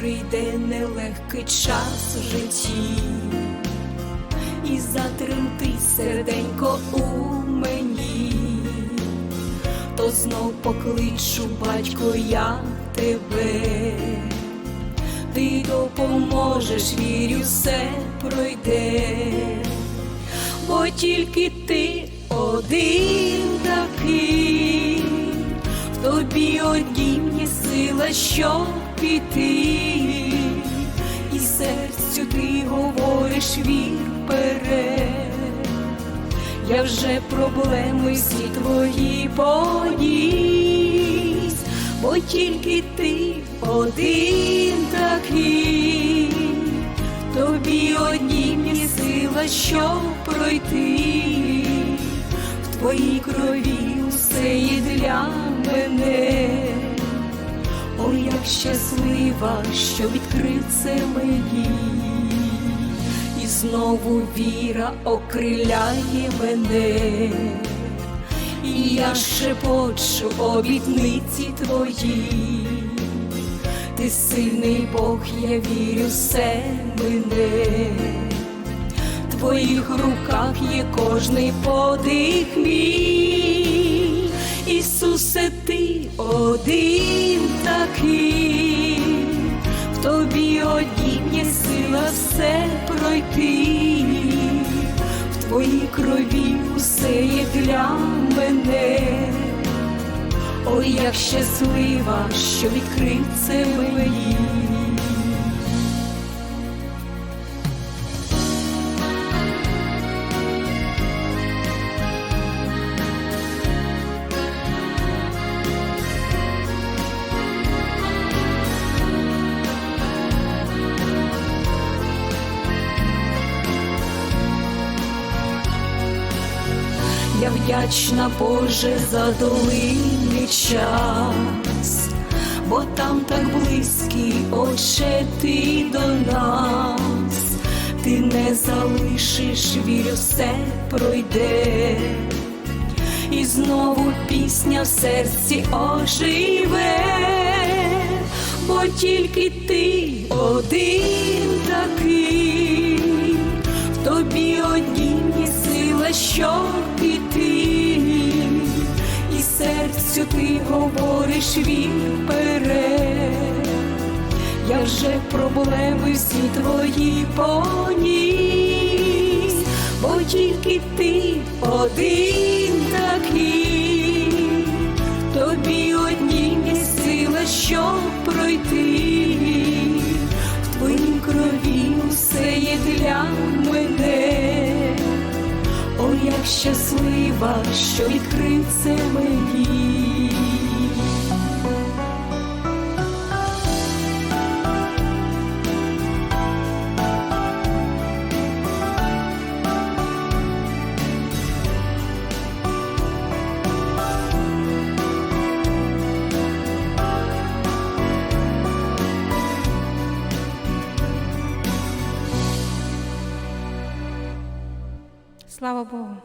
прийде нелегкий час в житті, і затремтить серденько у мені, то знов покличу, батько, я тебе, ти допоможеш, вірю, все пройде, бо тільки ти один такий, в тобі однім є сила, щоб піти, і серцю ти говориш вір вперед. Я вже проблеми всі твої поніс, бо тільки ти один такий, тобі однім є сила, щоб пройти, в твоїй крові усе є для мене. Як щаслива, що відкрив це мені, і знову віра окриляє мене, і я шепочу обітниці твої, ти сильний Бог, я вірю, все мене. В твоїх руках є кожний подих мій, Ісусе, ти один такий, в тобі однім є сила все пройти, в твоїй крові усе є для мене. Ой, як щаслива, що відкрив це мені. Вдячна Боже за долинний час, бо там так близький, Отче, ти до нас, ти не залишиш, вірю, все пройде, і знову пісня в серці оживе, бо тільки ти один такий, в тобі однім є сила, щоб піти, говориш він вперед. Я вже проблеми всі твої поніс, бо тільки ти один такий, тобі однім є сила, щоб пройти, в твоїй крові усе є для мене. Ой, як щаслива, що відкрив це мені. Слава Богу.